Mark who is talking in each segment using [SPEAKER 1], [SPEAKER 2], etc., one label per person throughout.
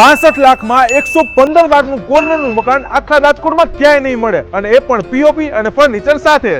[SPEAKER 1] પાસઠ લાખમાં એકસો પંદર વારનું કોર્નરનું મકાન આખા રાજકોટમાં ક્યાંય નહીં મળે. અને એ પણ પીઓપી અને ફર્નિચર સાથે.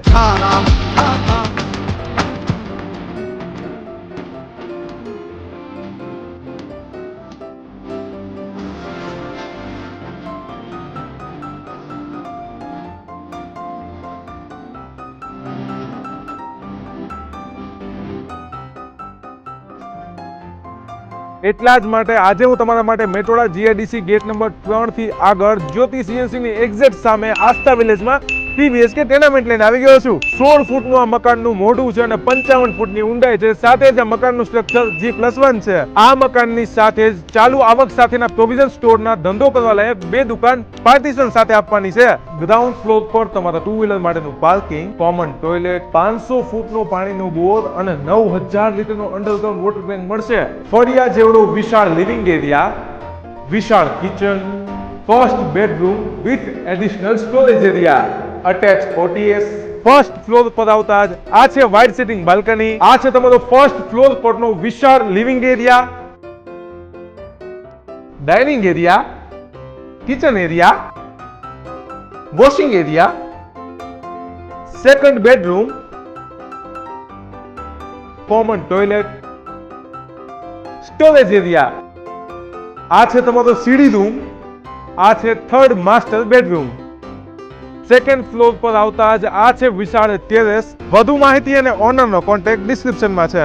[SPEAKER 1] એટલા જ માટે આજે હું તમારા માટે મેટોડા જીઆઈડીસી ગેટ નંબર ત્રણથી આગળ જ્યોતિ સીએનસી ની એક્ઝેક્ટ સામે આસ્થા વિલેજમાં થ્રી ટેનામેન્ટ લઈને આવી ગયો છું. સોળ ફૂટનું આ મકાનનું મોઢું છે અને પંચાવન ફૂટની ઊંડાઈ છે. સાથે જ આ મકાનનું સ્ટ્રક્ચર જી પ્લસ વન છે. આ મકાનની સાથે જ ચાલુ આવક સાથેના પ્રોવિઝન સ્ટોરના ધંધો કરવા લાયક બે દુકાન પાર્ટીશન સાથે આપવાની છે. ગ્રાઉન્ડ ફ્લોર પર તમારા ટુ વ્હીલર માટેનું પાર્કિંગ કોમન ટોયલેટ પાંચસો ફૂટનો પાણીનો બોર અને નવ હજાર લીટરનો અંડરગ્રાઉન્ડ વોટર ટેન્ક મળશે. ફળિયા જેવડો વિશાળ લિવિંગ એરિયા વિશાળ kitchen first bedroom with additional storage area attach OTS first floor પર આવતા જ આ છે વાઇડ સિટિંગ બાલ્કની આ છે તમારો ફર્સ્ટ ફ્લોર પરનો વિશાળ living area dining area kitchen area washing area second bedroom common toilet storage area આ છે તમારો સીડી રૂમ આ છે third master bedroom second floor પર આવતા જ આ છે વિશાળ ટેરેસ વધુ માહિતી અને ઓનરનો કોન્ટેક્ટ ડિસ્ક્રિપ્શનમાં છે.